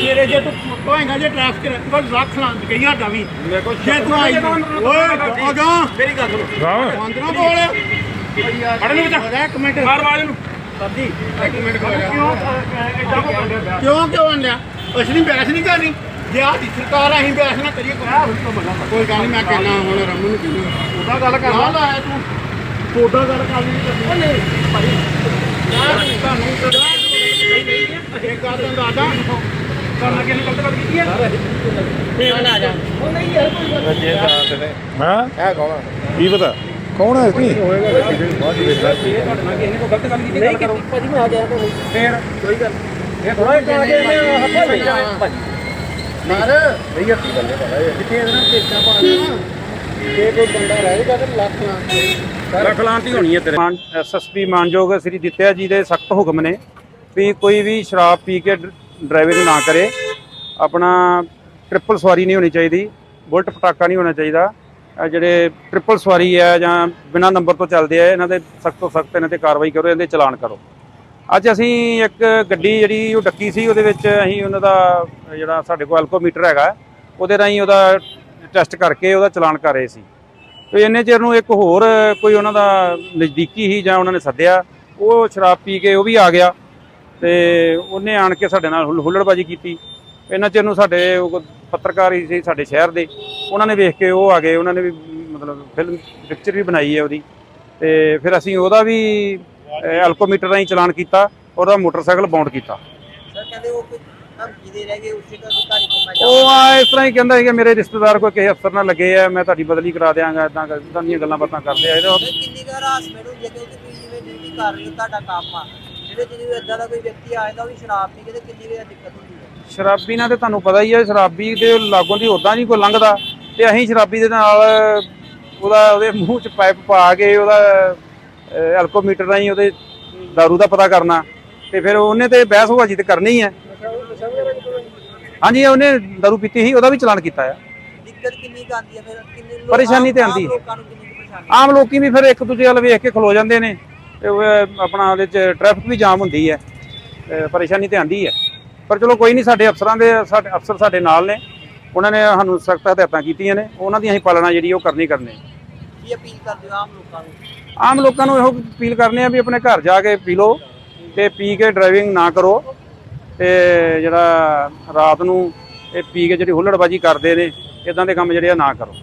ਤੇਰੇ ਜੇ ਤੂੰ ਕੋਏਗਾ ਜੇ ਟ੍ਰੈਫਿਕ ਕੋਲ ਰੱਖ ਲਾਂ ਗਈ ਸਾਡਾ ਵੀ। ਮੇਰੇ ਕੋਲ ਜੇ ਤੂੰ ਆਈ ਓਏ ਅਗਾ ਮੇਰੀ ਗੱਲ ਸੁਣੋ। ਨਾ ਬੋਲ। ਬੱਚਾ। ਅਰੇ ਇੱਕ ਮਿੰਟ। ਮਾਰ ਮਾਰ ਇਹਨੂੰ। ਸਰਦੀ ਇੱਕ ਮਿੰਟ ਕਿਉਂ ਕਿਉਂ ਆਂਦਿਆ ਅਸੀਂ ਨਹੀਂ ਬਹਿਸ ਨਹੀਂ ਕਰਨੀ। ਜੇ ਆਹ ਦੀ ਸਰਕਾਰ ਆ, ਅਸੀਂ ਬਹਿਸ ਨਾ ਕਰੀਏ ਕੋਈ ਗੱਲ ਨਹੀਂ। ਮੈਂ ਕਹਿਣਾ ਹੁਣ ਰਮਨ ਨੂੰ ਕਿਹਨੂੰ ਉਹਦਾ ਗੱਲ ਕਰ ਨਾ ਲਾਇਆ ਤੂੰ। ਕੋਡਾ ਗੱਲ ਕਰ ਲਈ ਨਹੀਂ ਭਾਈ। ਯਾਰ ਤੁਹਾਨੂੰ ਕਦਾ ਇਹ ਗੱਲ ਦਾ ਦਾਦਾ। ਨਾ। ਹਾਂ? ਕੌਣ ਕੀ ਪਤਾ? ਕੌਣ ਹੈ ਇਸਨੀ ਮਾਨ ਐਸਐਸਪੀ ਮਾਨਯੋਗ ਸ੍ਰੀ ਦਿੱਤਿਆ ਜੀ ਦੇ ਸਖਤ ਹੁਕਮ ਨੇ ਵੀ ਕੋਈ ਵੀ ਸ਼ਰਾਬ ਪੀ ਕੇ ਡਰਾਈਵਿੰਗ ਨਾ ਕਰੇ। ਆਪਣਾ ਟ੍ਰਿਪਲ ਸਵਾਰੀ ਨਹੀਂ ਹੋਣੀ ਚਾਹੀਦੀ। ਬੁਲਟ ਪਟਾਕਾ ਨਹੀਂ ਹੋਣਾ ਚਾਹੀਦਾ। ਜਿਹੜੇ ਟ੍ਰਿਪਲ ਸਵਾਰੀ ਹੈ ਜਾਂ ਬਿਨਾਂ ਨੰਬਰ ਤੋਂ ਚੱਲਦੇ ਆ, ਇਹਨਾਂ ਦੇ ਸਖਤ ਤੋਂ ਸਖਤ ਇਹਨਾਂ ਤੇ ਕਾਰਵਾਈ ਕਰੋ ਇਹਦੇ ਚਲਾਨ ਕਰੋ। ਅੱਜ ਅਸੀਂ ਇੱਕ ਗੱਡੀ ਜਿਹੜੀ ਉਹ ਡੱਕੀ ਸੀ, ਉਹਦੇ ਵਿੱਚ ਅਸੀਂ ਉਹਨਾਂ ਦਾ ਜਿਹੜਾ ਸਾਡੇ ਕੋਲ ਐਲਕੋਮੀਟਰ ਹੈਗਾ, ਉਹਦੇ ਰਾਹੀਂ ਉਹਦਾ ਟੈਸਟ ਕਰਕੇ ਉਹਦਾ ਚਲਾਨ ਕਰ ਰਹੇ ਸੀ। ਤੇ ਇੰਨੇ ਚਿਰ ਨੂੰ ਇੱਕ ਹੋਰ ਕੋਈ ਉਹਨਾਂ ਦਾ ਨਜ਼ਦੀਕੀ ਹੀ ਜਾਂ ਉਹਨਾਂ ਨੇ ਸੱਦਿਆ, ਉਹ ਸ਼ਰਾਬ ਪੀ ਕੇ ਉਹ ਵੀ ਆ ਗਿਆ। ਤੇ ਉਹਨੇ ਆਣ ਕੇ ਸਾਡੇ ਨਾਲ ਹੁੱਲ- ਹੁੱਲੜਬਾਜੀ ਕੀਤੀ। ਇੰਨਾ ਚਿਰ ਨੂੰ ਸਾਡੇ ਉਹ ਪੱਤਰਕਾਰ ਹੀ ਸੀ ਸਾਡੇ ਸ਼ਹਿਰ ਦੇ। ਉਹਨਾਂ ਨੇ ਵੇਖ ਕੇ ਉਹ ਆ ਗਏ ਉਹਨਾਂ ਨੇ ਵੀ ਮਤਲਬ ਫਿਲਮ ਪਿਕਚਰ ਵੀ ਬਣਾਈ ਹੈ ਉਹਦੀ। ਤੇ ਫਿਰ ਅਸੀਂ ਉਹਦਾ ਵੀ ਐਲਕੋਮੀਟਰ ਰਾਹੀਂ ਚਲਾਨ ਕੀਤਾ ਉਹਦਾ ਮੋਟਰਸਾਈਕਲ ਬਾਉਂਡ ਕੀਤਾ। ਸਰ ਕਹਿੰਦੇ ਉਹ ਕੋਈ ਧਮਕੀ ਦੇ ਰਹਿ ਗਏ ਉਸੇ ਦਾ ਅਧਿਕਾਰੀ ਕੋਲ ਮੈਂ ਉਹ ਆ ਇਸ ਤਰ੍ਹਾਂ ਹੀ ਕਹਿੰਦਾ ਸੀ ਕਿ ਮੇਰੇ ਰਿਸ਼ਤੇਦਾਰ ਕੋਈ ਕਿਸੇ ਅਫਸਰ ਨਾਲ ਲੱਗੇ ਆ ਮੈਂ ਤੁਹਾਡੀ ਬਦਲੀ ਕਰਾ ਦਿਆਂਗਾ ਇਦਾਂ ਦੀਆਂ ਗੱਲਾਂ ਬਾਤਾਂ ਕਰਦੇ ਆ। ਇਹਦੇ ਕਿੰਨੀ ਕੁ ਹਰਾਸਮੈਂਟ ਹੁੰਦੀ ਹੈ ਕਿਉਂਕਿ ਤੁਸੀਂ ਜਿਵੇਂ ਡਿਊਟੀ ਕਰ ਰਹੇ ਹੋ ਤੁਹਾਡਾ ਕੰਮ ਆ। ਜਿਹੜੇ ਜਿਹਨੂੰ ਇਦਾਂ ਦਾ ਕੋਈ ਵਿਅਕਤੀ ਆ ਜਾਂਦਾ ਉਹ ਵੀ ਸ਼ਰਾਬ ਪੀ ਕੇ ਤੇ ਕਿੰਨੀ ਕੁ ਦਿੱਕਤ ਹੁੰਦੀ ਹੈ ਸ਼ਰਾਬੀ ਨਾਲ ਤੇ ਤੁਹਾਨੂੰ ਪਤਾ ਹੀ ਹੈ ਸ਼ਰਾਬੀ ਦੇ ਲਾਗੋਂ ਦੀ ਉਦਾਂ ਨਹੀਂ ਕੋਈ ਲੰਘਦਾ ਤੇ ਅਸੀਂ ਸ਼ਰਾਬੀ ਦੇ ਨਾਲ ਉਹਦਾ ਉਹਦੇ ਮੂੰਹ 'ਚ ਪਾਈਪ ਪਾ ਕੇ ਉਹਦਾ ਐਲਕੋਮੀਟਰ ਰਾਹੀਂ ਉਹਦੇ दारू ਦਾ ਪਤਾ ਕਰਨਾ ਤੇ ਫਿਰ ਉਹਨੇ ਤੇ ਬਹਿਸ ਹੋਵਾਜੀ ਤੇ ਕਰਨੀ ਹੀ ਹੈ ਹਾਂਜੀ ਉਹਨੇ दारू ਪੀਤੀ ਸੀ ਉਹਦਾ ਵੀ ਚਲਾਨ ਕੀਤਾ ਆ ਦਿੱਕਤ ਕਿੰਨੀ ਕੁ ਆਉਂਦੀ ਹੈ ਫਿਰ ਕਿੰਨੇ ਲੋਕ ਪਰੇਸ਼ਾਨੀ ਤੇ ਆਮ ਆਉਂਦੀ ਹੈ। ਲੋਕਾਂ ਨੂੰ ਕਿੰਨੀ ਕੁ ਪਰੇਸ਼ਾਨੀ ਆਮ ਲੋਕੀ ਵੀ ਫਿਰ ਇੱਕ ਦੂਜੇ ਵੱਲ ਵੇਖ ਕੇ ਖਲੋ ਜਾਂਦੇ ਨੇ ਤੇ ਆਪਣਾ ਉਹਦੇ 'ਚ ਟ੍ਰੈਫਿਕ ਵੀ ਜਾਮ ਹੁੰਦੀ ਹੈ। ਪਰੇਸ਼ਾਨੀ ਤੇ ਆਂਦੀ ਹੈ। ਪਰ ਚਲੋ ਕੋਈ ਨਹੀਂ ਸਾਡੇ ਅਫਸਰਾਂ ਦੇ ਸਾਡੇ ਅਫਸਰ ਸਾਡੇ ਨਾਲ ਨੇ। ਉਹਨਾਂ ਨੇ ਸਾਨੂੰ ਸਖਤ ਹਦਾਇਤਾਂ ਕੀਤੀਆਂ ਨੇ। ਉਹਨਾਂ ਦੀ ਅਸੀਂ ਪਾਲਣਾ ਜਿਹੜੀ ਉਹ ਕਰਨੀ ਕਰਨੀ। ਕੀ ਅਪੀਲ ਕਰਦੇ ਹੋ ਆਮ ਲੋਕਾਂ ਨੂੰ? ਆਮ ਲੋਕਾਂ ਨੂੰ ਇਹੋ ਅਪੀਲ ਕਰਨੇ ਆ ਵੀ ਆਪਣੇ ਘਰ ਜਾ ਕੇ ਪੀ ਲਓ ਤੇ ਪੀ ਕੇ ਡਰਾਈਵਿੰਗ ਨਾ ਕਰੋ। ਤੇ ਜਿਹੜਾ ਰਾਤ ਨੂੰ ਇਹ ਪੀ ਕੇ ਜਿਹੜੀ ਹੁੱਲੜਬਾਜੀ ਕਰਦੇ ਨੇ ਇਦਾਂ ਦੇ ਕੰਮ ਜਿਹੜੇ ਆ ਨਾ ਕਰੋ।